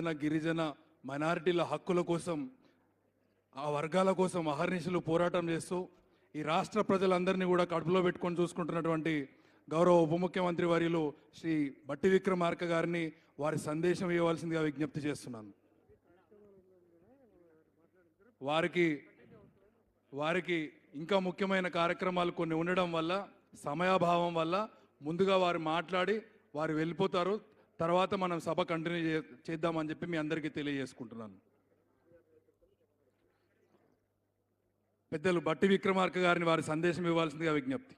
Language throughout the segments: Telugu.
బహుజన గిరిజన మైనారిటీల హక్కుల కోసం ఆ వర్గాల కోసం అహర్నిశలు పోరాటం చేస్తూ ఈ రాష్ట్ర ప్రజలందరినీ కూడా కడుపులో పెట్టుకొని చూసుకుంటున్నటువంటి గౌరవ ఉప ముఖ్యమంత్రి వర్యులు శ్రీ బట్టి విక్రమార్క గారిని వారి సందేశం ఇవ్వవలసిందిగా విజ్ఞప్తి చేస్తున్నాను. వారికి వారికి ఇంకా ముఖ్యమైన కార్యక్రమాలు కొన్ని ఉండడం వల్ల సమయాభావం వల్ల ముందుగా వారు మాట్లాడి వారు వెళ్ళిపోతారు. తర్వాత మనం సభ కంటిన్యూ చేద్దామని చెప్పి మీ అందరికీ తెలియజేసుకుంటున్నాను. పెద్దలు బట్టి విక్రమార్క గారిని వారి సందేశం ఇవ్వాల్సిందిగా విజ్ఞప్తి.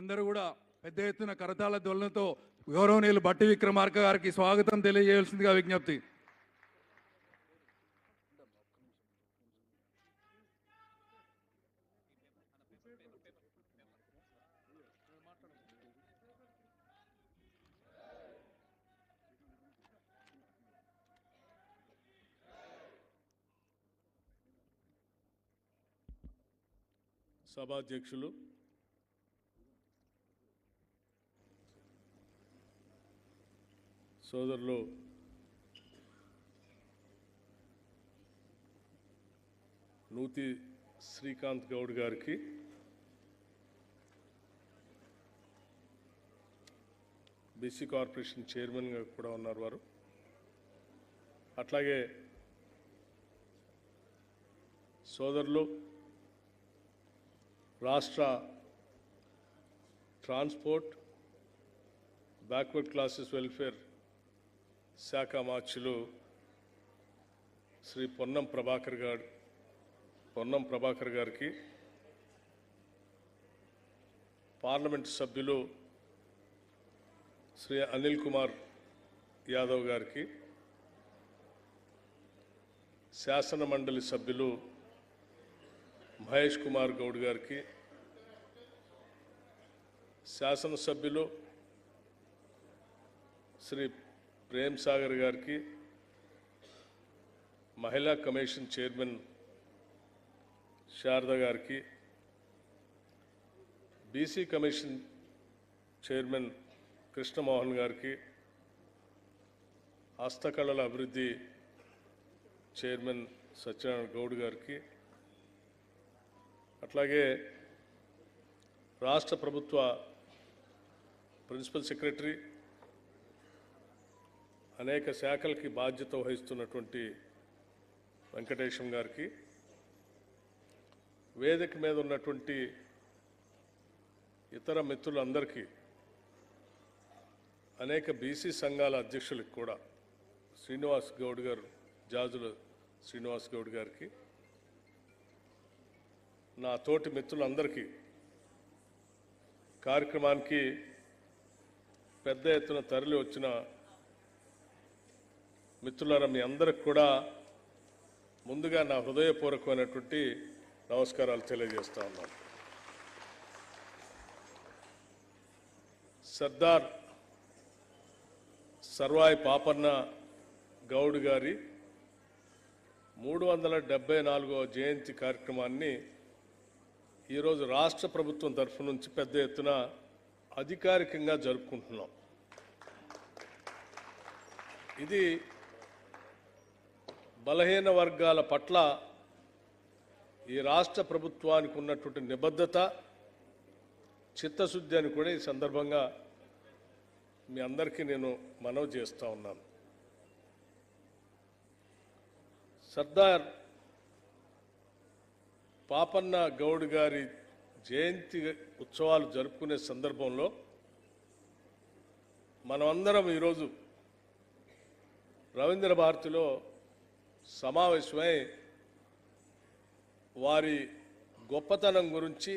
అందరూ కూడా పెద్ద ఎత్తున కరతాళ ధ్వనులతో గౌరవనీయులు బట్టి విక్రమార్క గారికి స్వాగతం తెలియజేయాల్సిందిగా విజ్ఞప్తి. సభాధ్యక్షులు సోదరులు నూతి శ్రీకాంత్ గౌడ్ గారికి బీసీ కార్పొరేషన్ చైర్మన్గా కూడా ఉన్నారు వారు. అట్లాగే సోదరులు రాష్ట్ర ట్రాన్స్పోర్ట్ బ్యాక్వర్డ్ క్లాసెస్ వెల్ఫేర్ శాఖ మార్చులు శ్రీ పొన్నం ప్రభాకర్ గారు పొన్నం ప్రభాకర్ గారికి పార్లమెంట్ సభ్యులు శ్రీ అనిల్ కుమార్ యాదవ్ గారికి శాసన మండలి సభ్యులు మహేష్ కుమార్ గౌడ్ గారికి శాసనసభ్యులు శ్రీ ప్రేమ్ సాగర్ గారికి మహిళా కమిషన్ చైర్మన్ శారద గారికి బీసీ కమిషన్ చైర్మన్ కృష్ణమోహన్ గారికి హస్తకళల అభివృద్ధి చైర్మన్ సత్యనారాయణ గౌడ్ గారికి అట్లాగే రాష్ట్ర ప్రభుత్వ ప్రిన్సిపల్ సెక్రటరీ అనేక శాఖలకి బాధ్యత వహిస్తున్నటువంటి వెంకటేశం గారికి వేదిక మీద ఉన్నటువంటి ఇతర మిత్రులందరికీ అనేక బీసీ సంఘాల అధ్యక్షులకు కూడా శ్రీనివాస్ గౌడ్ గారు జాజుల శ్రీనివాస్ గౌడ్ గారికి నా తోటి మిత్రులందరికీ కార్యక్రమానికి పెద్ద ఎత్తున తరలి వచ్చిన మిత్రులారా మీ అందరికి కూడా ముందుగా నా హృదయపూర్వకమైనటువంటి నమస్కారాలు తెలియజేస్తా ఉన్నాను. సర్దార్ సర్వాయి పాపన్న గౌడ్ గారి మూడు వందల డెబ్బై నాలుగవ జయంతి కార్యక్రమాన్ని ఈరోజు రాష్ట్ర ప్రభుత్వం తరఫు నుంచి పెద్ద ఎత్తున అధికారికంగా జరుపుకుంటున్నాం. ఇది బలహీన వర్గాల పట్ల ఈ రాష్ట్ర ప్రభుత్వానికి ఉన్నటువంటి నిబద్ధత చిత్తశుద్ధి అని కూడా ఈ సందర్భంగా మీ అందరికీ నేను మనవి చేస్తూ ఉన్నాను. సర్దార్ పాపన్న గౌడ్ గారి జయంతి ఉత్సవాలు జరుపుకునే సందర్భంలో మనమందరం ఈరోజు రవీంద్ర భారతిలో సమావేశమై వారి గొప్పతనం గురించి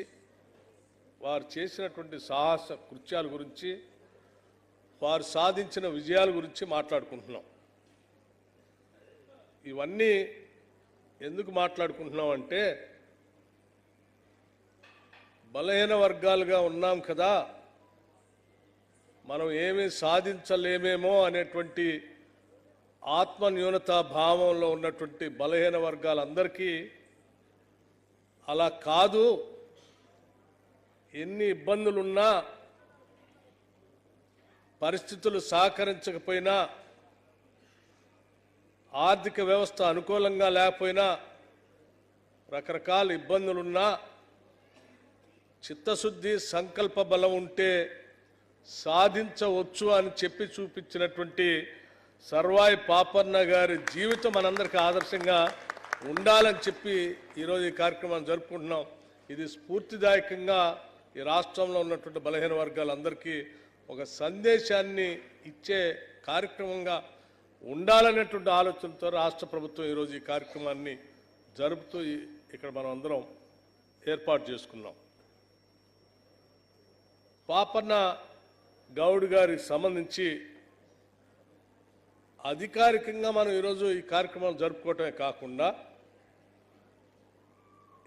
వారు చేసినటువంటి సాహస కృత్యాల గురించి వారు సాధించిన విజయాల గురించి మాట్లాడుకుంటున్నాం. ఇవన్నీ ఎందుకు మాట్లాడుకుంటున్నాం అంటే బలహీన వర్గాలుగా ఉన్నాం కదా మనం ఏమీ సాధించలేమేమో అనేటువంటి ఆత్మన్యూనత భావంలో ఉన్నటువంటి బలహీన వర్గాలందరికీ అలా కాదు. ఎన్ని ఇబ్బందులున్నా పరిస్థితులు సహకరించకపోయినా ఆర్థిక వ్యవస్థ అనుకూలంగా లేకపోయినా రకరకాల ఇబ్బందులున్నా చిత్తశుద్ధి సంకల్ప బలం ఉంటే సాధించవచ్చు అని చెప్పి చూపించినటువంటి సర్వాయి పాపన్న గారి జీవితం మనందరికీ ఆదర్శంగా ఉండాలని చెప్పి ఈరోజు ఈ కార్యక్రమాన్ని జరుపుకుంటున్నాం. ఇది స్ఫూర్తిదాయకంగా ఈ రాష్ట్రంలో ఉన్నటువంటి బలహీన వర్గాలందరికీ ఒక సందేశాన్ని ఇచ్చే కార్యక్రమంగా ఉండాలనేటువంటి ఆలోచనతో రాష్ట్ర ప్రభుత్వం ఈరోజు ఈ కార్యక్రమాన్ని జరుపుతూ ఇక్కడ మనం అందరం ఏర్పాటు చేసుకున్నాం. పాపన్న గౌడ్ గారికి సంబంధించి అధికారికంగా మనం ఈరోజు ఈ కార్యక్రమాలు జరుపుకోవటమే కాకుండా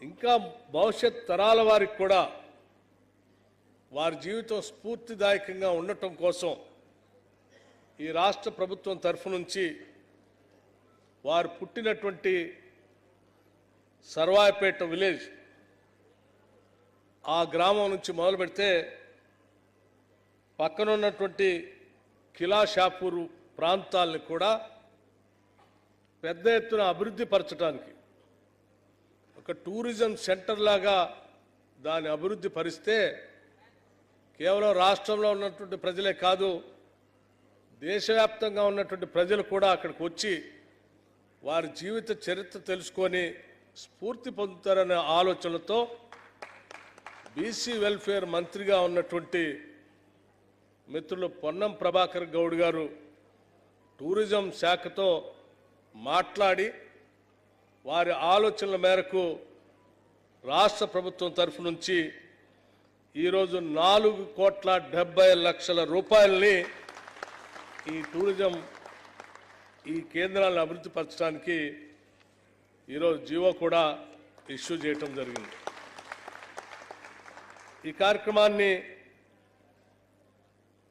ఇంకా భవిష్యత్ తరాల వారికి కూడా వారి జీవితం స్ఫూర్తిదాయకంగా ఉండటం కోసం ఈ రాష్ట్ర ప్రభుత్వం తరఫు నుంచి వారు పుట్టినటువంటి సర్వాయపేట విలేజ్ ఆ గ్రామం నుంచి మొదలు పెడితే పక్కన ఉన్నటువంటి కిలా షాపూరు ప్రాంతాలను కూడా పెద్ద ఎత్తున అభివృద్ధి పరచడానికి ఒక టూరిజం సెంటర్ లాగా దాన్ని అభివృద్ధి పరిస్తే కేవలం రాష్ట్రంలో ఉన్నటువంటి ప్రజలే కాదు దేశవ్యాప్తంగా ఉన్నటువంటి ప్రజలు కూడా అక్కడికి వచ్చి వారి జీవిత చరిత్ర తెలుసుకొని స్ఫూర్తి పొందుతారనే ఆలోచనతో బీసీ వెల్ఫేర్ మంత్రిగా ఉన్నటువంటి మిత్రులు పొన్నం ప్రభాకర్ గౌడ్ గారు టూరిజం శాఖతో మాట్లాడి వారి ఆలోచనల మేరకు రాష్ట్ర ప్రభుత్వం తరఫు నుంచి ఈరోజు నాలుగు కోట్ల డెబ్బై లక్షల రూపాయలని ఈ టూరిజం ఈ కేంద్రాలను అభివృద్ధి పరచడానికి ఈరోజు జీవో కూడా ఇష్యూ చేయటం జరిగింది. ఈ కార్యక్రమాన్ని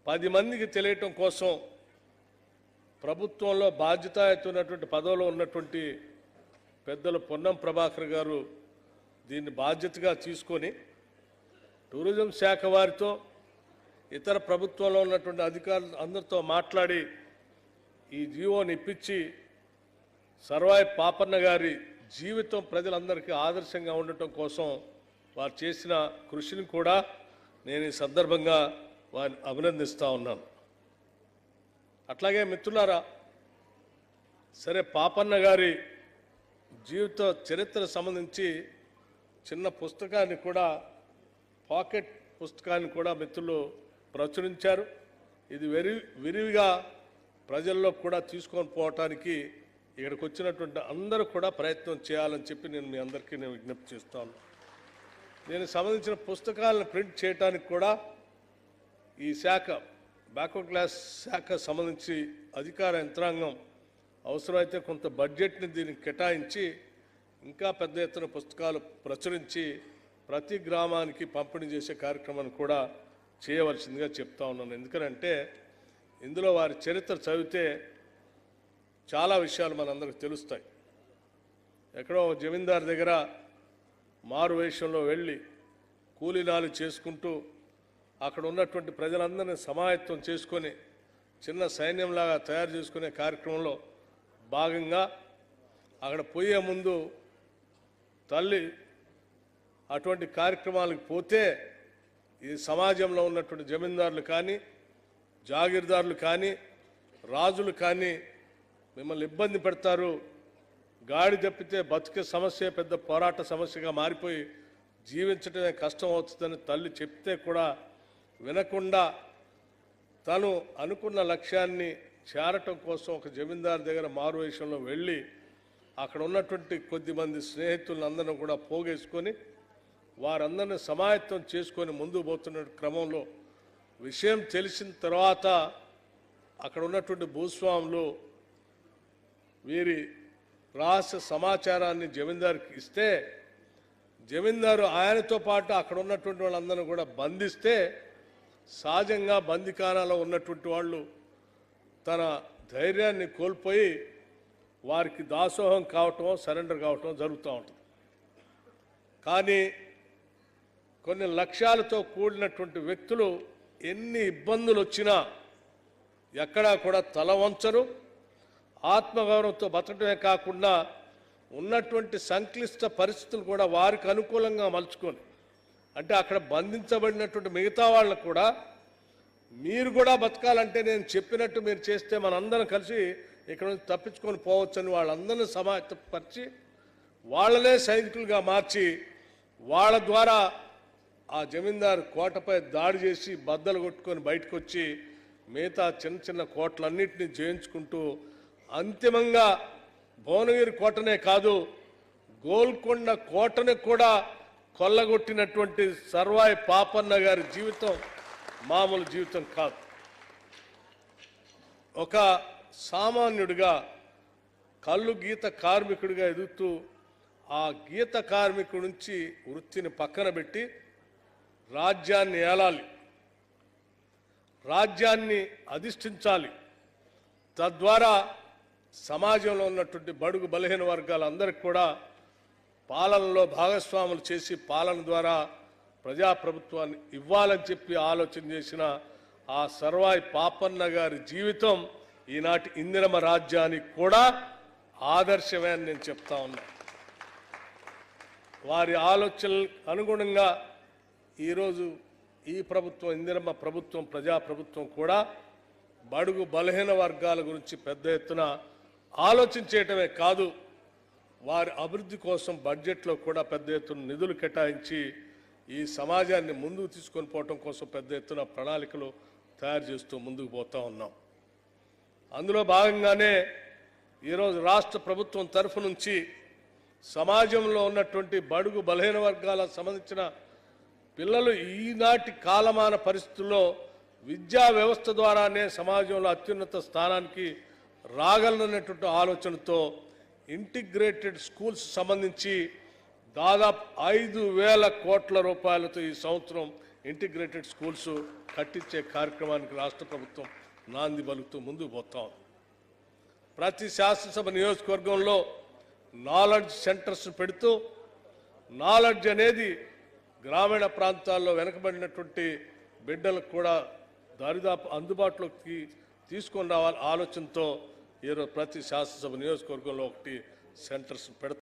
పది మందికి తెలియటం కోసం ప్రభుత్వంలో బాధ్యతాయుతమైనటువంటి పదవిలో ఉన్నటువంటి పెద్దలు పొన్నం ప్రభాకర్ గారు దీన్ని బాధ్యతగా తీసుకొని టూరిజం శాఖ వారితో ఇతర ప్రభుత్వంలో ఉన్నటువంటి అధికారులు అందరితో మాట్లాడి ఈ జీవోని ఇప్పించి సర్వాయి పాపన్న గారి జీవితం ప్రజలందరికీ ఆదర్శంగా ఉండటం కోసం వారు చేసిన కృషిని కూడా నేను ఈ సందర్భంగా వారిని అభినందిస్తూ ఉన్నాను. అట్లాగే మిత్రులారా సరే పాపన్న గారి జీవిత చరిత్ర సంబంధించి చిన్న పుస్తకాన్ని కూడా పాకెట్ పుస్తకాన్ని కూడా మిత్రులు ప్రచురించారు. ఇది వెరి విరివిగా ప్రజల్లో కూడా తీసుకొని పోవటానికి ఇక్కడికి వచ్చినటువంటి అందరూ కూడా ప్రయత్నం చేయాలని చెప్పి నేను మీ అందరికీ నేను విజ్ఞప్తి చేస్తాను దీనికి సంబంధించిన పుస్తకాలను ప్రింట్ చేయడానికి కూడా ఈ శాఖ బ్యాక్వర్డ్ క్లాస్ శాఖ సంబంధించి అధికార యంత్రాంగం అవసరమైతే కొంత బడ్జెట్ని దీనికి కేటాయించి ఇంకా పెద్ద ఎత్తున పుస్తకాలు ప్రచురించి ప్రతి గ్రామానికి పంపిణీ చేసే కార్యక్రమాన్ని కూడా చేయవలసిందిగా చెప్తా ఉన్నాను. ఎందుకంటే ఇందులో వారి చరిత్ర చదివితే చాలా విషయాలు మనందరికి తెలుస్తాయి. ఎక్కడో జమీందార్ జమీందారు దగ్గర మారు వేషంలో వెళ్ళి కూలీనాలు చేసుకుంటూ అక్కడ ఉన్నటువంటి ప్రజలందరినీ సమాయత్తం చేసుకొని చిన్న సైన్యంలాగా తయారు చేసుకునే కార్యక్రమంలో భాగంగా అక్కడ పోయే ముందు తల్లి అటువంటి కార్యక్రమాలకు పోతే ఈ సమాజంలో ఉన్నటువంటి జమీందారులు కానీ జాగీర్దారులు కానీ రాజులు కానీ మిమ్మల్ని ఇబ్బంది పెడతారు. గాడి తప్పితే బతికే సమస్య పెద్ద పోరాట సమస్యగా మారిపోయి జీవించడమే కష్టం అవుతుందని తల్లి చెప్తే కూడా వినకుండా తను అనుకున్న లక్ష్యాన్ని చేరటం కోసం ఒక జమీందారు దగ్గర మారువేషంలో వెళ్ళి అక్కడ ఉన్నటువంటి కొద్ది మంది స్నేహితులను కూడా పోగేసుకొని వారందరిని సమాయత్తం చేసుకొని ముందు పోతున్న క్రమంలో విషయం తెలిసిన తర్వాత అక్కడ ఉన్నటువంటి భూస్వాములు వీరి రహస్య సమాచారాన్ని జమీందారుకి ఇస్తే జమీందారు ఆయనతో పాటు అక్కడ ఉన్నటువంటి వాళ్ళందరినీ కూడా బంధిస్తే సహజంగా బందికానాలో ఉన్నటువంటి వాళ్ళు తన ధైర్యాన్ని కోల్పోయి వారికి దాసోహం కావటం సరెండర్ కావటం జరుగుతూ ఉంటుంది. కానీ కొన్ని లక్ష్యాలతో కూడినటువంటి వ్యక్తులు ఎన్ని ఇబ్బందులు వచ్చినా ఎక్కడా కూడా తల వంచరు. ఆత్మగౌరవంతో బతకడమే కాకుండా ఉన్నటువంటి సంక్లిష్ట పరిస్థితులు కూడా వారికి అనుకూలంగా మలుచుకొని అంటే అక్కడ బంధించబడినటువంటి మిగతా వాళ్ళకు కూడా మీరు కూడా బతకాలంటే నేను చెప్పినట్టు మీరు చేస్తే మనందరం కలిసి ఇక్కడ నుంచి తప్పించుకొని పోవచ్చని వాళ్ళందరినీ సమాజపరిచి వాళ్ళనే సైనికులుగా మార్చి వాళ్ళ ద్వారా ఆ జమీందారు కోటపై దాడి చేసి బద్దలు కొట్టుకొని బయటకు వచ్చి మిగతా చిన్న చిన్న కోటలన్నింటినీ జయించుకుంటూ అంతిమంగా భువనగిరి కోటనే కాదు గోల్కొండ కోటని కూడా కొల్లగొట్టినటువంటి సర్వాయి పాపన్న గారి జీవితం మామూలు జీవితం కాదు. ఒక సామాన్యుడిగా కళ్ళు గీత కార్మికుడిగా ఎదుగుతూ ఆ గీత కార్మికుడి నుంచి వృత్తిని పక్కన పెట్టి రాజ్యాన్ని ఏలాలి రాజ్యాన్ని అధిష్ఠించాలి. తద్వారా సమాజంలో ఉన్నటువంటి బడుగు బలహీన వర్గాలందరికీ కూడా పాలనలో భాగస్వాములు చేసి పాలన ద్వారా ప్రజాప్రభుత్వాన్ని ఇవ్వాలని చెప్పి ఆలోచన చేసిన ఆ సర్వాయి పాపన్న గారి జీవితం ఈనాటి ఇందిరమ రాజ్యానికి కూడా ఆదర్శమే అని నేను చెప్తా ఉన్నా. వారి ఆలోచనలు అనుగుణంగా ఈరోజు ఈ ప్రభుత్వం ఇందిరమ్మ ప్రభుత్వం ప్రజాప్రభుత్వం కూడా బడుగు బలహీన వర్గాల గురించి పెద్ద ఎత్తున ఆలోచించేయటమే కాదు వారి అభివృద్ధి కోసం బడ్జెట్లో కూడా పెద్ద ఎత్తున నిధులు కేటాయించి ఈ సమాజాన్ని ముందుకు తీసుకొని పోవటం కోసం పెద్ద ఎత్తున ప్రణాళికలు తయారు చేస్తూ ముందుకు పోతూ ఉన్నాం. అందులో భాగంగానే ఈరోజు రాష్ట్ర ప్రభుత్వం తరఫు నుంచి సమాజంలో ఉన్నటువంటి బడుగు బలహీన వర్గాలకు సంబంధించిన పిల్లలు ఈనాటి కాలమాన పరిస్థితుల్లో విద్యా వ్యవస్థ ద్వారానే సమాజంలో అత్యున్నత స్థానానికి రాగలనటువంటి ఆలోచనతో ఇంటిగ్రేటెడ్ స్కూల్స్ సంబంధించి దాదాపు ఐదు వేల కోట్ల రూపాయలతో ఈ సంవత్సరం ఇంటిగ్రేటెడ్ స్కూల్స్ కట్టించే కార్యక్రమానికి రాష్ట్ర ప్రభుత్వం నాంది పలుకుతూ ముందుకు పోతా ఉంది. ప్రతి శాసనసభ నియోజకవర్గంలో నాలెడ్జ్ సెంటర్స్ పెడుతూ నాలెడ్జ్ అనేది గ్రామీణ ప్రాంతాల్లో వెనకబడినటువంటి బిడ్డలకు కూడా దారిదాపు అందుబాటులోకి తీసుకొని రావాలి ఆలోచనతో ఈరోజు ప్రతి శాసనసభ నియోజకవర్గంలో ఒకటి సెంటర్స్ పెడతాం